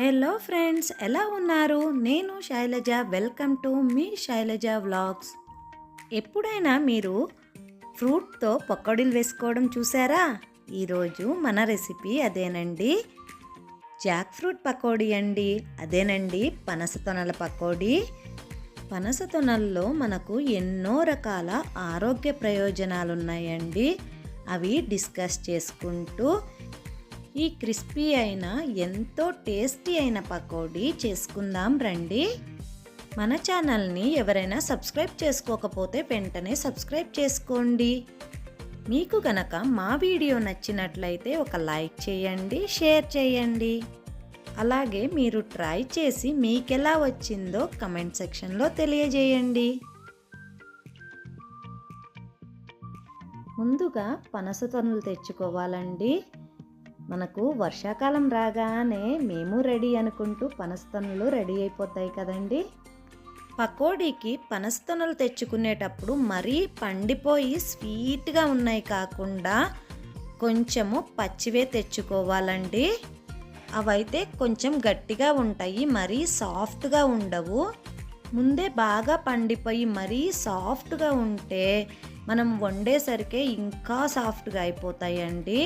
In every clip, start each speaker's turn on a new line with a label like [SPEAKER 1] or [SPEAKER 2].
[SPEAKER 1] Hello friends ఎలా ఉన్నారు? నేను శైలజ. వెల్కమ్ టు మీ శైలజ వ్లాగ్స్. ఎప్పుడైనా మీరు ఫ్రూట్తో పకోడీలు వేసుకోవడం చూసారా? ఈరోజు మన రెసిపీ అదేనండి. జాక్ ఫ్రూట్ పకోడీ అండి. అదేనండి పనస తొనల పకోడీ. పనస తొనల్లో మనకు ఎన్నో రకాల ఆరోగ్య ప్రయోజనాలు ఉన్నాయండి అవి డిస్కస్ చేసుకుంటూ ఈ క్రిస్పీ అయిన ఎంతో టేస్టీ అయిన పకోడీ చేసుకుందాం రండి. మన ఛానల్ని ఎవరైనా సబ్స్క్రైబ్ చేసుకోకపోతే వెంటనే సబ్స్క్రైబ్ చేసుకోండి. మీకు గనక మా వీడియో నచ్చినట్లయితే ఒక లైక్ చేయండి షేర్ చేయండి. అలాగే మీరు ట్రై చేసి మీకెలా వచ్చిందో కమెంట్ సెక్షన్లో తెలియజేయండి. ముందుగా పనస తొనలు తెచ్చుకోవాలండి. మనకు వర్షాకాలం రాగానే మేము రెడీ అనుకుంటూ పనస్తనులు రెడీ అయిపోతాయి కదండి. పకోడీకి పనస్తనులు తెచ్చుకునేటప్పుడు మరీ పండిపోయి స్వీట్గా ఉన్నాయి కాకుండా కొంచెము పచ్చివే తెచ్చుకోవాలండి. అవైతే కొంచెం గట్టిగా ఉంటాయి మరీ సాఫ్ట్గా ఉండవు. ముందే బాగా పండిపోయి మరీ సాఫ్ట్గా ఉంటే మనం వండేసరికే ఇంకా సాఫ్ట్గా అయిపోతాయండి.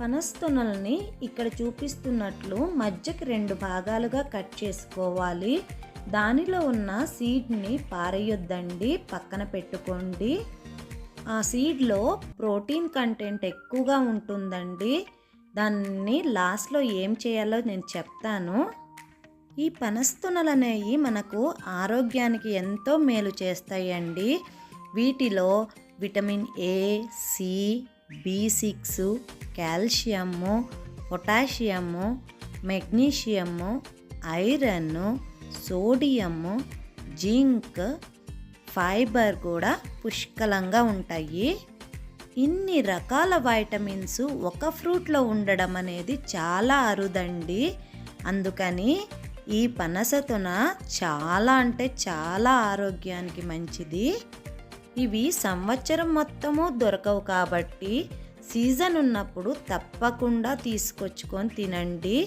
[SPEAKER 1] పనస్తునల్ని ఇక్కడ చూపిస్తున్నట్లు మధ్యకి రెండు భాగాలుగా కట్ చేసుకోవాలి. దానిలో ఉన్న సీడ్ని పారేయొద్దండి. పక్కన పెట్టుకోండి. ఆ సీడ్లో ప్రోటీన్ కంటెంట్ ఎక్కువగా ఉంటుందండి. దాన్ని లాస్ట్లో ఏం చేయాలో నేను చెప్తాను. ఈ పనస్తునలు అనేవి మనకు ఆరోగ్యానికి ఎంతో మేలు చేస్తాయండి. వీటిలో vitamin A C B six calcium potassium magnesium iron sodium zinc fibre కూడా పుష్కలంగా ఉంటాయి. ఇన్ని రకాల వైటమిన్స్ ఒక ఫ్రూట్లో ఉండడం అనేది చాలా అరుదండి. అందుకని ఈ పనసతున చాలా అంటే చాలా ఆరోగ్యానికి మంచిది. ఇవి సంవత్సరం మొత్తము దొరకవు కాబట్టి సీజన్ ఉన్నప్పుడు తప్పకుండా తీసుకొచ్చుకొని తినండి.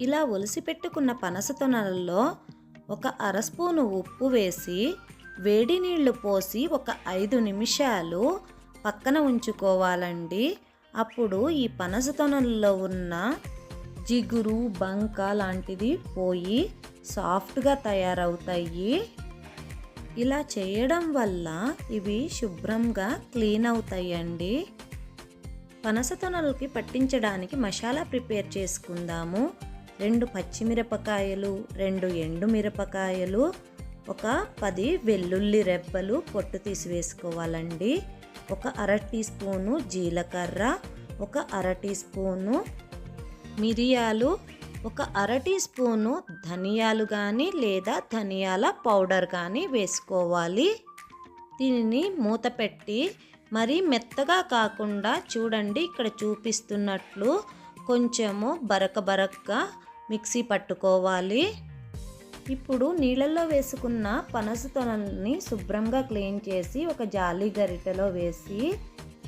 [SPEAKER 1] ఇలా ఒలిసి పెట్టుకున్న పనస తొనలలో ఒక అర స్పూను ఉప్పు వేసి వేడి నీళ్ళు పోసి ఒక ఐదు నిమిషాలు పక్కన ఉంచుకోవాలండి. అప్పుడు ఈ పనస తొనలలో ఉన్న జిగురు బంక లాంటిది పోయి సాఫ్ట్గా తయారవుతాయి. ఇలా చేయడం వల్ల ఇవి శుభ్రంగా క్లీన్ అవుతాయండి. పనస తొనలకి పట్టించడానికి మసాలా ప్రిపేర్ చేసుకుందాము. రెండు పచ్చిమిరపకాయలు రెండు ఎండు మిరపకాయలు ఒక పది వెల్లుల్లి రెబ్బలు పొట్టు తీసి వేసుకోవాలండి. ఒక అర టీ స్పూను జీలకర్ర ఒక అర టీ స్పూను మిరియాలు ఒక అర టీ స్పూను ధనియాలు కానీ లేదా ధనియాల పౌడర్ కానీ వేసుకోవాలి. దీనిని మూత పెట్టి మరి మెత్తగా కాకుండా చూడండి ఇక్కడ చూపిస్తున్నట్లు కొంచెము బరక బరకగా మిక్సీ పట్టుకోవాలి. ఇప్పుడు నీళ్ళల్లో వేసుకున్న పనస తొనల్ని శుభ్రంగా క్లీన్ చేసి ఒక జాలి గరిటెలో వేసి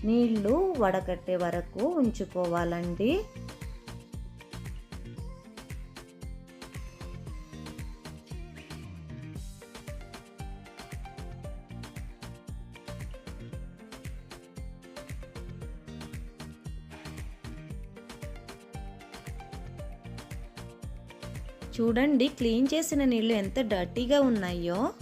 [SPEAKER 1] నీళ్ళు వడకట్టే వరకు ఉంచుకోవాలండి. చూడండి క్లీన్ చేసిన నీళ్ళు ఎంత డర్టీగా ఉన్నాయో.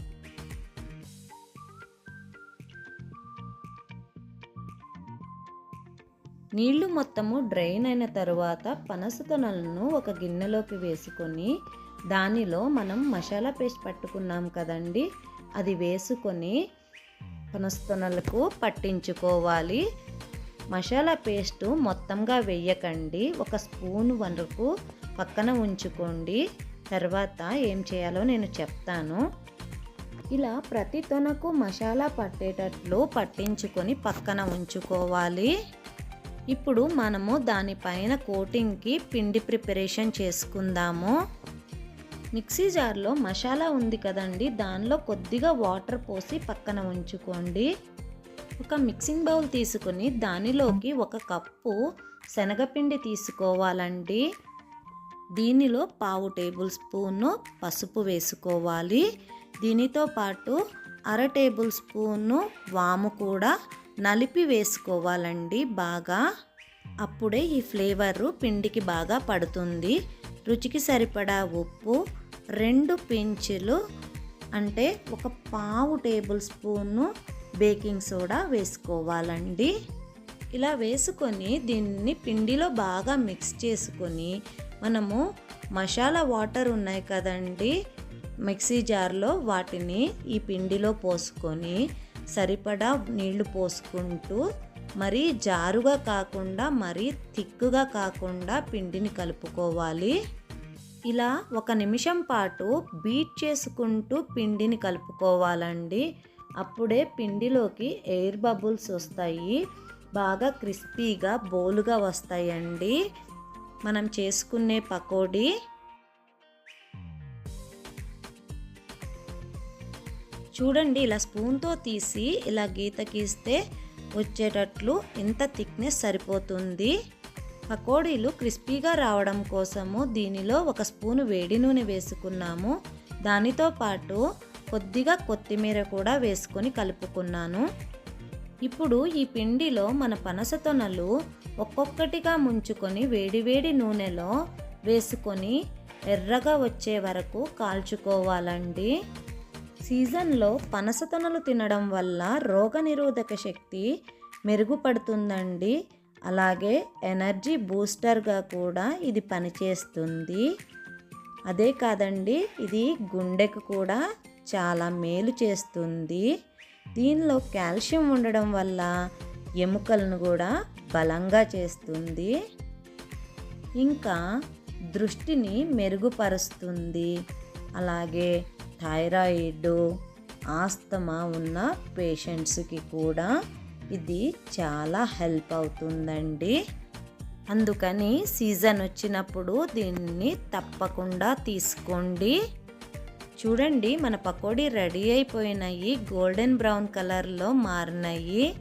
[SPEAKER 1] నీళ్ళు మొత్తము డ్రైన్ అయిన తరువాత పనస తొనలను ఒక గిన్నెలోకి వేసుకొని దానిలో మనం మసాలా పేస్ట్ పట్టుకున్నాం కదండి అది వేసుకొని పనస్తొనలకు పట్టించుకోవాలి. మసాలా పేస్టు మొత్తంగా వేయకండి ఒక స్పూన్ వరకు పక్కన ఉంచుకోండి. తర్వాత ఏం చేయాలో నేను చెప్తాను. ఇలా ప్రతి తొనకు మసాలా పట్టేటట్లు పట్టించుకొని పక్కన ఉంచుకోవాలి. ఇప్పుడు మనము దానిపైన కోటింగ్కి పిండి ప్రిపరేషన్ చేసుకుందాము. మిక్సీ జార్లో మసాలా ఉంది కదండి దానిలో కొద్దిగా వాటర్ పోసి పక్కన ఉంచుకోండి. ఒక మిక్సింగ్ బౌల్ తీసుకుని దానిలోకి ఒక కప్పు శనగపిండి తీసుకోవాలండి. దీనిలో పావు టేబుల్ స్పూను పసుపు వేసుకోవాలి. దీనితో పాటు అర టేబుల్ స్పూను వాము కూడా నలిపి వేసుకోవాలండి బాగా. అప్పుడే ఈ ఫ్లేవరు పిండికి బాగా పడుతుంది. రుచికి సరిపడా ఉప్పు రెండు పించులు అంటే ఒక పావు టేబుల్ స్పూను బేకింగ్ సోడా వేసుకోవాలండి. ఇలా వేసుకొని దీన్ని పిండిలో బాగా మిక్స్ చేసుకొని మనము మసాలా వాటర్ ఉన్నాయి కదండి మిక్సీ జార్లో వాటిని ఈ పిండిలో పోసుకొని సరిపడా నీళ్ళు పోసుకుంటూ మరీ జారుగా కాకుండా మరీ థిక్గా కాకుండా పిండిని కలుపుకోవాలి. ఇలా ఒక నిమిషం పాటు బీట్ చేసుకుంటూ పిండిని కలుపుకోవాలండి. అప్పుడే పిండిలోకి ఎయిర్ బబుల్స్ వస్తాయి బాగా క్రిస్పీగా బోలుగా వస్తాయండి. మనం చేసుకునే పకోడీ. చూడండి ఇలా స్పూన్తో తీసి ఇలా గీత గీస్తే వచ్చేటట్లు ఇంత థిక్నెస్ సరిపోతుంది. పకోడీలు క్రిస్పీగా రావడం కోసము దీనిలో ఒక స్పూను వేడి నూనె వేసుకున్నాము. దానితో పాటు కొద్దిగా కొత్తిమీర కూడా వేసుకొని కలుపుకున్నాను. ఇప్పుడు ఈ పిండిలో మన పనస తొనలు ఒక్కొక్కటిగా ముంచుకొని వేడివేడి నూనెలో వేసుకొని ఎర్రగా వచ్చే వరకు కాల్చుకోవాలండి. సీజన్లో పనసతొనలు తినడం వల్ల రోగనిరోధక శక్తి మెరుగుపడుతుందండి. అలాగే ఎనర్జీ బూస్టర్గా కూడా ఇది పనిచేస్తుంది. అదే కాదండి ఇది గుండెకు కూడా చాలా మేలు చేస్తుంది. దీనిలో కాల్షియం ఉండడం వల్ల ఎముకలను కూడా బలంగా చేస్తుంది. ఇంకా దృష్టిని మెరుగుపరుస్తుంది. అలాగే థైరాయిడ్ ఆస్తమా ఉన్న పేషెంట్స్కి కూడా ఇది చాలా హెల్ప్ అవుతుందండి. అందుకని సీజన్ వచ్చినప్పుడు దీన్ని తప్పకుండా తీసుకోండి. చూడండి మన పకోడీ రెడీ అయిపోయినాయి. గోల్డెన్ బ్రౌన్ కలర్లో మారినాయి.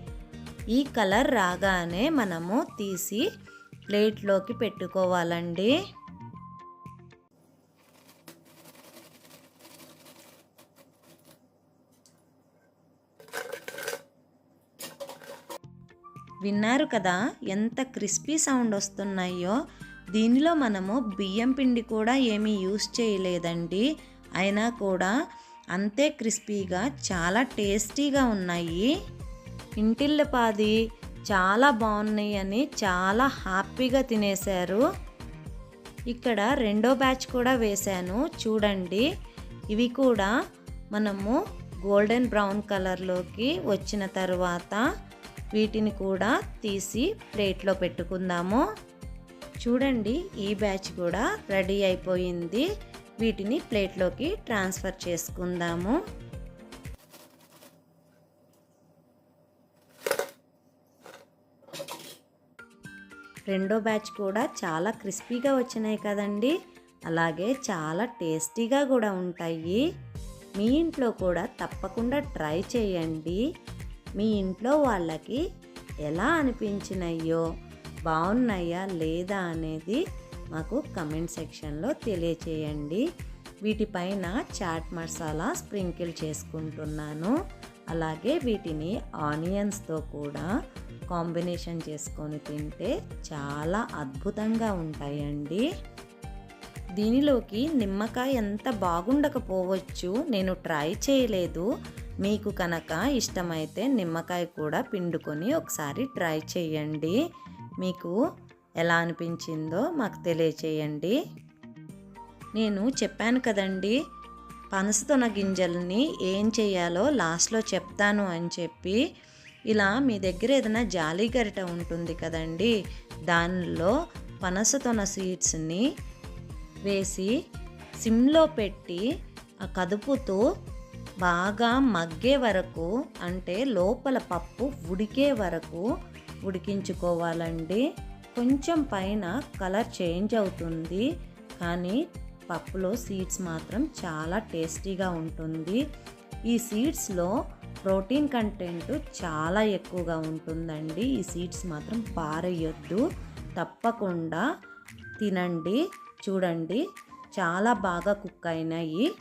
[SPEAKER 1] ఈ కలర్ రాగానే మనము తీసి ప్లేట్లోకి పెట్టుకోవాలండి. విన్నారు కదా ఎంత క్రిస్పీ సౌండ్ వస్తున్నాయో. దీనిలో మనము బియ్యం పిండి కూడా ఏమీ యూస్ చేయలేదండి. అయినా కూడా అంతే క్రిస్పీగా చాలా టేస్టీగా ఉన్నాయి. ఇంటిల్లపాది చాలా బాగున్నాయి అని చాలా హ్యాపీగా తినేశారు. ఇక్కడ రెండో బ్యాచ్ కూడా వేశాను. చూడండి ఇవి కూడా మనము గోల్డెన్ బ్రౌన్ కలర్లోకి వచ్చిన తర్వాత వీటిని కూడా తీసి ప్లేట్లో పెట్టుకుందాము. చూడండి ఈ బ్యాచ్ కూడా రెడీ అయిపోయింది. వీటిని ప్లేట్లోకి ట్రాన్స్ఫర్ చేసుకుందాము. రెండో బ్యాచ్ కూడా చాలా క్రిస్పీగా వచ్చినాయి కదండి. అలాగే చాలా టేస్టీగా కూడా ఉంటాయి. మీ ఇంట్లో కూడా తప్పకుండా ట్రై చేయండి. మీ ఇంట్లో వాళ్ళకి ఎలా అనిపించినాయో బాగున్నాయా లేదా అనేది మాకు కమెంట్ సెక్షన్లో తెలియచేయండి. వీటిపైన చాట్ మసాలా స్ప్రింకిల్ చేసుకుంటున్నాను. అలాగే వీటిని ఆనియన్స్తో కూడా కాంబినేషన్ చేసుకొని తింటే చాలా అద్భుతంగా ఉంటాయండి. దీనిలోకి నిమ్మకాయ ఎంత బాగుండకపోవచ్చు నేను ట్రై చేయలేదు. మీకు కనుక ఇష్టమైతే నిమ్మకాయ కూడా పిండుకొని ఒకసారి ట్రై చేయండి. మీకు ఎలా అనిపించిందో మాకు తెలియచేయండి. నేను చెప్పాను కదండి పనసతొన గింజల్ని ఏం చేయాలో లాస్ట్లో చెప్తాను అని చెప్పి ఇలా మీ దగ్గర ఏదైనా జాలి గరిట ఉంటుంది కదండి దానిలో పనసతొన సీడ్స్ని వేసి సిమ్లో పెట్టి ఆ కదుపుతూ బాగా మగ్గే వరకు అంటే లోపల పప్పు ఉడికే వరకు ఉడికించుకోవాలండి. కొంచెం పైన కలర్ చేంజ్ అవుతుంది. కానీ పప్పులో సీడ్స్ మాత్రం చాలా టేస్టీగా ఉంటుంది. ఈ సీడ్స్లో ప్రోటీన్ కంటెంట్ చాలా ఎక్కువగా ఉంటుందండి. ఈ సీడ్స్ మాత్రం పారేయొద్దు. తప్పకుండా తినండి చూడండి. చాలా బాగా కుక్ అయినాయి.